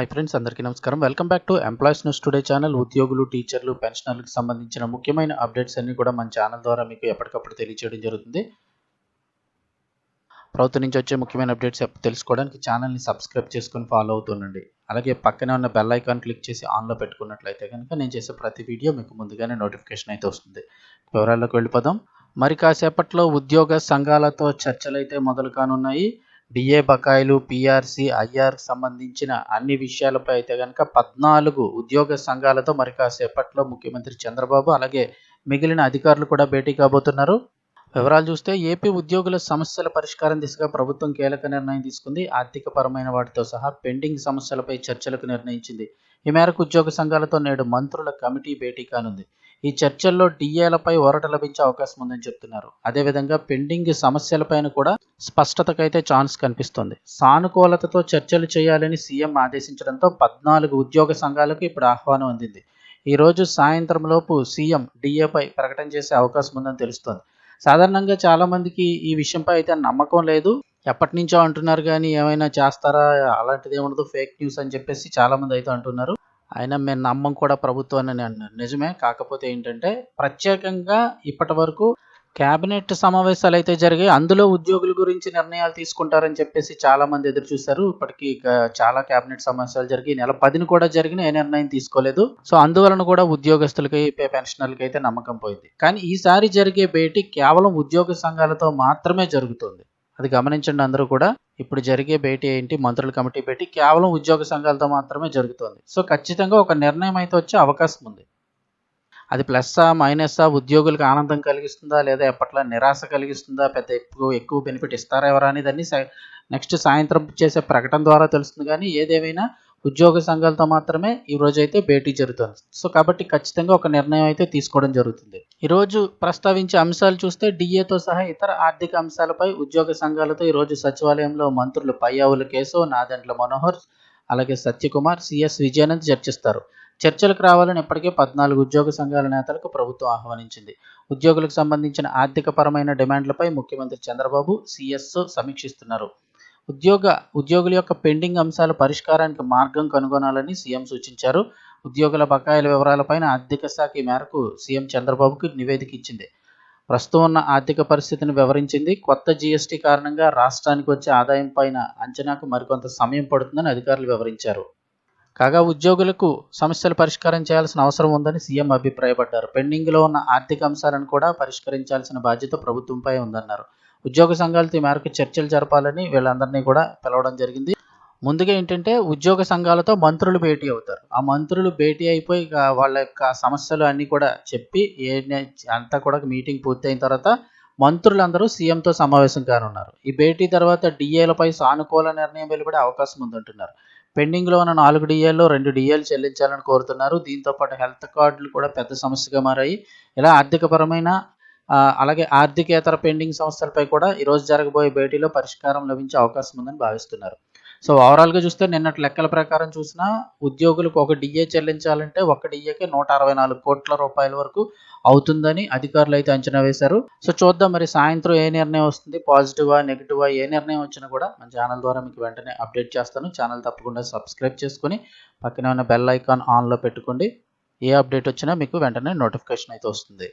High friends అందరికీ నమస్కారం. Welcome back to employees news today channel ఉద్యోగులు టీచర్లు పెన్షనర్లకు సంబంధించిన ముఖ్యమైన అప్డేట్స్ అన్ని కూడా మన ఛానల్ ద్వారా మీకు ఎప్పటికప్పుడు తెలియజేయడం జరుగుతుంది. ప్రభుత్వం నుంచి వచ్చే ముఖ్యమైన అప్డేట్స్ తెలుసుకోవడానికి ఛానల్ని సబ్స్క్రైబ్ చేసుకొని ఫాలో అవుతుండండి అలాగే పక్కనే ఉన్న బెల్ ఐకాన్ క్లిక్ చేసి ఆన్లో పెట్టుకున్నట్లయితే కనుక నేను చేసే ప్రతి వీడియో మీకు ముందుగానే నోటిఫికేషన్ అయితే వస్తుంది. వివరాల్లోకి వెళ్ళిపోదాం. మరి కాసేపట్లో ఉద్యోగ సంఘాలతో చర్చలు అయితే మొదలు కానున్నాయి. డిఏ బకాయిలు పిఆర్సి ఐఆర్ సంబంధించిన అన్ని విషయాలపై అయితే కనుక పద్నాలుగు ఉద్యోగ సంఘాలతో మరి కాసేపట్లో ముఖ్యమంత్రి చంద్రబాబు అలాగే మిగిలిన అధికారులు కూడా భేటీ కాబోతున్నారు. వివరాలు చూస్తే ఏపీ ఉద్యోగుల సమస్యల పరిష్కారం దిశగా ప్రభుత్వం కీలక నిర్ణయం తీసుకుంది. ఆర్థిక పరమైన వాటితో సహా పెండింగ్ సమస్యలపై చర్చలకు నిర్ణయించింది. ఈ మేరకు ఉద్యోగ సంఘాలతో నేడు మంత్రుల కమిటీ భేటీ కానుంది. ఈ చర్చల్లో డిఏలపై ఊరట లభించే అవకాశం ఉందని చెప్తున్నారు. అదేవిధంగా పెండింగ్ సమస్యలపైన కూడా స్పష్టతకైతే ఛాన్స్ కనిపిస్తుంది. సానుకూలతతో చర్చలు చేయాలని సీఎం ఆదేశించడంతో పద్నాలుగు ఉద్యోగ సంఘాలకు ఇప్పుడు ఆహ్వానం అందింది. ఈ రోజు సాయంత్రం లోపు సీఎం డిఏపై ప్రకటన చేసే అవకాశం ఉందని తెలుస్తోంది. సాధారణంగా చాలా మందికి ఈ విషయంపై అయితే నమ్మకం లేదు. ఎప్పటి నుంచో అంటున్నారు కానీ ఏమైనా చేస్తారా అలాంటిది ఏముండదు ఫేక్ న్యూస్ అని చెప్పేసి చాలా మంది అయితే అంటున్నారు. అయినా మేము నమ్మం కూడా ప్రభుత్వాన్ని అన్నారు నిజమే. కాకపోతే ఏంటంటే ప్రత్యేకంగా ఇప్పటి వరకు కేబినెట్ సమావేశాలు అయితే జరిగాయి. అందులో ఉద్యోగుల గురించి నిర్ణయాలు తీసుకుంటారని చెప్పేసి చాలా మంది ఎదురు చూశారు. ఇప్పటికీ చాలా కేబినెట్ సమావేశాలు జరిగి నెల పదిని కూడా జరిగిన ఏ నిర్ణయం తీసుకోలేదు. సో అందువలన కూడా ఉద్యోగస్తులకి పెన్షనర్లకి అయితే నమ్మకం పోయింది. కానీ ఈసారి జరిగే భేటీ కేవలం ఉద్యోగ సంఘాలతో మాత్రమే జరుగుతుంది. అది గమనించండి అందరూ కూడా. ఇప్పుడు జరిగే భేటీ ఏంటి? మంత్రుల కమిటీ భేటీ కేవలం ఉద్యోగ సంఘాలతో మాత్రమే జరుగుతుంది. సో ఖచ్చితంగా ఒక నిర్ణయం అయితే వచ్చే అవకాశం ఉంది. అది ప్లస్సా మైనస్సా ఉద్యోగులకు ఆనందం కలిగిస్తుందా? లేదా ఎప్పట్లా నిరాశ కలిగిస్తుందా? పెద్ద ఎక్కువ ఎక్కువ బెనిఫిట్ ఇస్తారా ఎవరా? అనేది అన్ని నెక్స్ట్ సాయంత్రం చేసే ప్రకటన ద్వారా తెలుస్తుంది. కానీ ఏదేమైనా ఉద్యోగ సంఘాలతో మాత్రమే ఈ రోజు అయితే భేటీ జరుగుతుంది. సో కాబట్టి ఖచ్చితంగా ఒక నిర్ణయం అయితే తీసుకోవడం జరుగుతుంది. ఈరోజు ప్రస్తావించే అంశాలు చూస్తే డిఏతో సహా ఇతర ఆర్థిక అంశాలపై ఉద్యోగ సంఘాలతో ఈరోజు సచివాలయంలో మంత్రులు పయ్యావుల కేశవ్ నాదెండ్ల మనోహర్ అలాగే సత్యకుమార్ సిఎస్ విజయానంద్ చర్చిస్తారు. చర్చలకు రావాలని ఇప్పటికే పద్నాలుగు ఉద్యోగ సంఘాల నేతలకు ప్రభుత్వం ఆహ్వానించింది. ఉద్యోగులకు సంబంధించిన ఆర్థిక పరమైన డిమాండ్లపై ముఖ్యమంత్రి చంద్రబాబు సిఎస్ సమీక్షిస్తున్నారు. ఉద్యోగ ఉద్యోగుల యొక్క పెండింగ్ అంశాల పరిష్కారానికి మార్గం కనుగొనాలని సీఎం సూచించారు. ఉద్యోగుల బకాయిల వివరాలపైన ఆర్థిక శాఖ ఈ మేరకు సీఎం చంద్రబాబుకు నివేదిక ఇచ్చింది. ప్రస్తుతం ఉన్న ఆర్థిక పరిస్థితిని వివరించింది. కొత్త జీఎస్టీ కారణంగా రాష్ట్రానికి వచ్చే ఆదాయం పైన అంచనాకు మరికొంత సమయం పడుతుందని అధికారులు వివరించారు. కాగా ఉద్యోగులకు సమస్యలు పరిష్కారం చేయాల్సిన అవసరం ఉందని సీఎం అభిప్రాయపడ్డారు. పెండింగ్లో ఉన్న ఆర్థిక అంశాలను కూడా పరిష్కరించాల్సిన బాధ్యత ప్రభుత్వంపై ఉందన్నారు. ఉద్యోగ సంఘాలతో ఈ మేరకు చర్చలు జరపాలని వీళ్ళందరినీ కూడా పిలవడం జరిగింది. ముందుగా ఏంటంటే ఉద్యోగ సంఘాలతో మంత్రులు భేటీ అవుతారు. ఆ మంత్రులు భేటీ అయిపోయి వాళ్ళ యొక్క సమస్యలు అన్నీ కూడా చెప్పి ఏ అంతా కూడా మీటింగ్ పూర్తయిన తర్వాత మంత్రులందరూ సీఎంతో సమావేశం కానున్నారు. ఈ భేటీ తర్వాత డిఏలపై సానుకూల నిర్ణయం వెలువడే అవకాశం ఉందంటున్నారు. పెండింగ్లో ఉన్న నాలుగు డిఏల్లో రెండు డిఏలు చెల్లించాలని కోరుతున్నారు. దీంతో పాటు హెల్త్ కార్డులు కూడా పెద్ద సమస్యగా మారాయి. ఇలా ఆర్థికపరమైన అలాగే ఆర్థికేతర పెండింగ్ సమస్యలపై కూడా ఈరోజు జరగబోయే భేటీలో పరిష్కారం లభించే అవకాశం ఉందని భావిస్తున్నారు. సో ఓవరాల్గా చూస్తే నిన్నటి లెక్కల ప్రకారం చూసినా ఉద్యోగులకు ఒక డిఏ చెల్లించాలంటే ఒక డిఏకి నూట అరవై నాలుగు కోట్ల రూపాయల వరకు అవుతుందని అధికారులు అయితే అంచనా వేశారు. సో చూద్దాం మరి సాయంత్రం ఏ నిర్ణయం వస్తుంది? పాజిటివా నెగిటివా ఏ నిర్ణయం వచ్చినా కూడా మన ఛానల్ ద్వారా మీకు వెంటనే అప్డేట్ చేస్తాను. ఛానల్ తప్పకుండా సబ్స్క్రైబ్ చేసుకొని పక్కనే ఉన్న బెల్ ఐకాన్ ఆన్లో పెట్టుకోండి. ఏ అప్డేట్ వచ్చినా మీకు వెంటనే నోటిఫికేషన్ అయితే వస్తుంది.